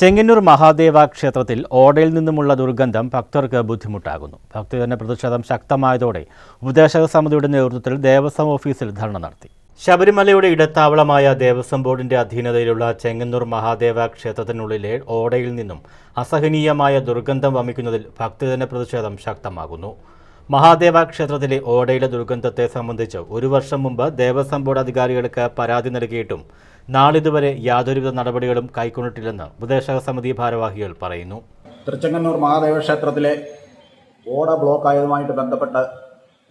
ചെങ്ങന്നൂർ മഹാദേവ ക്ഷേത്രത്തിൽ ഓടയിൽ നിന്നുമുള്ള ദുർഗന്ധം ഭക്തർക്ക് ബുദ്ധിമുട്ടാകുന്നു. ഭക്തജന പ്രതിഷേധം ശക്തമായതോടെ ഉപദേശക സമിതിയുടെ നേതൃത്വത്തിൽ ദേവസ്വം ഓഫീസിൽ ധർണ നടത്തി. ശബരിമലയുടെ ഇടത്താവളമായ ദേവസ്വം ബോർഡിന്റെ അധീനതയിലുള്ള ചെങ്ങന്നൂർ മഹാദേവ ക്ഷേത്രത്തിനുള്ളിലെ ഓടയിൽ നിന്നും അസഹനീയമായ ദുർഗന്ധം വമിക്കുന്നതിൽ ഭക്തജന പ്രതിഷേധം ശക്തമാകുന്നു. മഹാദേവ ക്ഷേത്രത്തിലെ ഓടയിലെ ദുർഗന്ധത്തെ സംബന്ധിച്ച് ഒരു വർഷം മുമ്പ് ദേവസ്വം ബോർഡ് അധികാരികൾക്ക് പരാതി നൽകിയിട്ടും നാളിതുവരെ യാതൊരുവിധ നടപടികളും കൈക്കൊണ്ടിട്ടില്ലെന്ന് ഉപദേശക സമിതി ഭാരവാഹികൾ പറയുന്നു. തൃച്ചങ്ങന്നൂർ മഹാദേവ ക്ഷേത്രത്തിലെ ഓട ബ്ലോക്ക് ആയതുമായിട്ട് ബന്ധപ്പെട്ട്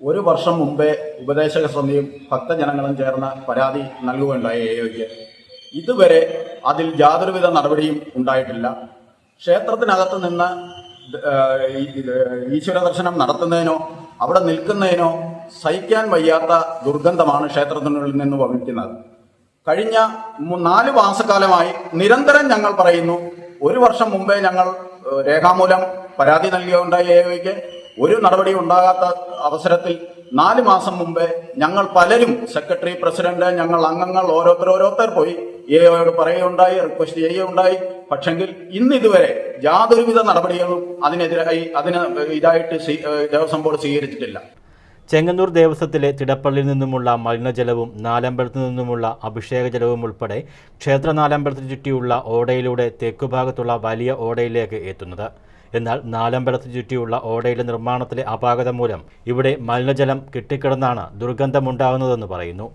ഒരു വർഷം മുമ്പേ ഉപദേശക സമിതിയും ഭക്തജനങ്ങളും ചേർന്ന് പരാതി നൽകുകയുണ്ടായി എഒയ്ക്ക് ഇതുവരെ അതിൽ യാതൊരുവിധ നടപടിയും ഉണ്ടായിട്ടില്ല. ക്ഷേത്രത്തിനകത്ത് നിന്ന് ഈശ്വര ദർശനം നടത്തുന്നതിനോ അവിടെ നിൽക്കുന്നതിനോ സഹിക്കാൻ വയ്യാത്ത ദുർഗന്ധമാണ് ക്ഷേത്രത്തിനുള്ളിൽ നിന്ന് വമിക്കുന്നത്. കഴിഞ്ഞ നാല് മാസക്കാലമായി നിരന്തരം ഞങ്ങൾ പറയുന്നു ഒരു വർഷം മുമ്പേ ഞങ്ങൾ രേഖാമൂലം പരാതി നൽകിയുണ്ടായ എഒയ്ക്ക് ഒരു നടപടി ഉണ്ടാകാത്ത അവസരത്തിൽ നാല് മാസം മുമ്പേ ഞങ്ങൾ പലരും സെക്രട്ടറി പ്രസിഡന്റ് ഞങ്ങൾ അംഗങ്ങൾ ഓരോരുത്തർ ഓരോരുത്തർ പോയി എഒയോട് പറയുകയുണ്ടായി റിക്വസ്റ്റ് ചെയ്യുകയുണ്ടായി. പക്ഷെങ്കിൽ ഇന്ന് ഇതുവരെ യാതൊരുവിധ നടപടികളും അതിനെതിരായി അതിന് ഇതായിട്ട് ദേവസ്വം ബോർഡ് സ്വീകരിച്ചിട്ടില്ല. ചെങ്ങന്നൂർ ദേവസ്വത്തിലെ തിടപ്പള്ളിയിൽ നിന്നുമുള്ള മലിനജലവും നാലമ്പലത്തു നിന്നുമുള്ള അഭിഷേക ജലവും ഉൾപ്പെടെ ക്ഷേത്ര നാലമ്പലത്തിന് ചുറ്റിയുള്ള ഓടയിലൂടെ തെക്കുഭാഗത്തുള്ള വലിയ ഓടയിലേക്ക് എത്തുന്നത്. എന്നാൽ നാലമ്പലത്തിന് ചുറ്റിയുള്ള ഓടയിലെ നിർമ്മാണത്തിലെ അപാകത മൂലം ഇവിടെ മലിനജലം കെട്ടിക്കിടന്നാണ് ദുർഗന്ധമുണ്ടാകുന്നതെന്ന് പറയുന്നു.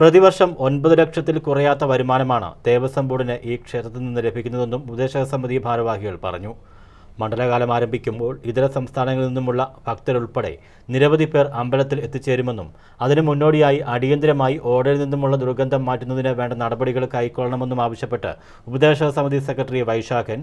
പ്രതിവർഷം ഒൻപത് ലക്ഷത്തിൽ കുറയാത്ത വരുമാനമാണ് ദേവസ്വം ബോർഡിന് ഈ ക്ഷേത്രത്തിൽ നിന്ന് ലഭിക്കുന്നതെന്നും ഉപദേശക സമിതി ഭാരവാഹികൾ പറഞ്ഞു. മണ്ഡലകാലം ആരംഭിക്കുമ്പോൾ ഇതര സംസ്ഥാനങ്ങളിൽ നിന്നുമുള്ള ഭക്തരുൾപ്പെടെ നിരവധി പേർ അമ്പലത്തിൽ എത്തിച്ചേരുമെന്നും അതിനു മുന്നോടിയായി അടിയന്തരമായി ഓർഡറിൽ നിന്നുമുള്ള ദുർഗന്ധം മാറ്റുന്നതിന് വേണ്ട നടപടികൾ കൈക്കൊള്ളണമെന്നും ആവശ്യപ്പെട്ട് ഉപദേശക സമിതി secretary Vaishakhan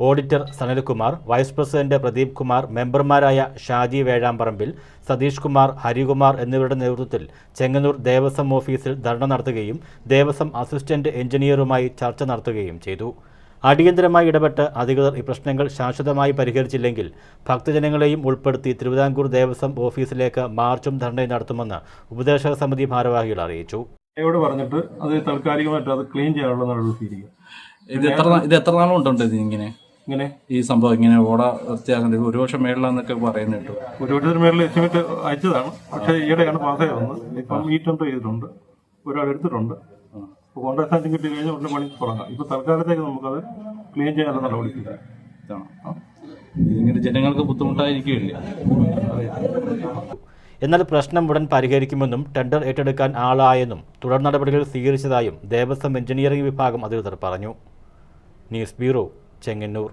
auditor Sanalkumar vice president Pradeep Kumar മെമ്പർമാരായ ഷാജി വേഴാമ്പറമ്പിൽ സതീഷ് കുമാർ ഹരികുമാർ എന്നിവരുടെ നേതൃത്വത്തിൽ ചെങ്ങന്നൂർ ദേവസ്വം ഓഫീസിൽ ധർണ നടത്തുകയും ദേവസ്വം അസിസ്റ്റന്റ് എഞ്ചിനീയറുമായി ചർച്ച നടത്തുകയും ചെയ്തു. അടിയന്തരമായി ഇടപെട്ട് അധികൃതർ ഈ പ്രശ്നങ്ങൾ ശാശ്വതമായി പരിഹരിച്ചില്ലെങ്കിൽ ഭക്തജനങ്ങളെയും ഉൾപ്പെടുത്തി തിരുവിതാംകൂർ ദേവസ്വം ഓഫീസിലേക്ക് മാർച്ചും ധർണയും നടത്തുമെന്ന് ഉപദേശക സമിതി ഭാരവാഹികൾ അറിയിച്ചു. അയോട് പറഞ്ഞിട്ട് അത് താൽക്കാലികമായിട്ട് അത് ക്ലീൻ ചെയ്യാനുള്ള നടപടി സ്വീകരിക്കും ഇത് എത്ര ഇത് എത്ര നാളുണ്ടുണ്ട് ഇത് ഇങ്ങനെ? ഇങ്ങനെ? ഈ സംഭവം ഇങ്ങനെ ഓട വൃത്തിയാക്കേണ്ടത് ഒരു വർഷം മേളിലാന്നൊക്കെ പറയുന്ന കേട്ടു. ഒരു വട്ടത്തിന് മേളിൽ എസ്റ്റിമേറ്റ് അയച്ചതാണ്. പക്ഷേ ഈയിടെയാണ് പാസ്സായി വന്നത്. ഇപ്പം മീറ്റ് ചെയ്തിട്ടുണ്ട്. ഒരാൾ എടുത്തിട്ടുണ്ട്. ഇപ്പോൾ കോൺട്രാക്ട് സാങ്ഷൻ കിട്ടി കഴിഞ്ഞാൽ ഉടനെ പണി തുടങ്ങാം ഇപ്പോൾ തൽക്കാലത്തേക്ക് നമുക്കത് ക്ലീൻ ചെയ്യാനുള്ള നടപടി ഇതാണ്. ഇതിങ്ങനെ ജനങ്ങൾക്ക് ബുദ്ധിമുട്ടായിരിക്കില്ല എന്നാൽ പ്രശ്നം ഉടൻ പരിഹരിക്കുമെന്നും ടെൻഡർ ഏറ്റെടുക്കാൻ ആളായെന്നും തുടർ നടപടികൾ സ്വീകരിച്ചതായും ദേവസ്വം എഞ്ചിനീയറിംഗ് വിഭാഗം അധികൃതർ പറഞ്ഞു. News bureau Chengannur.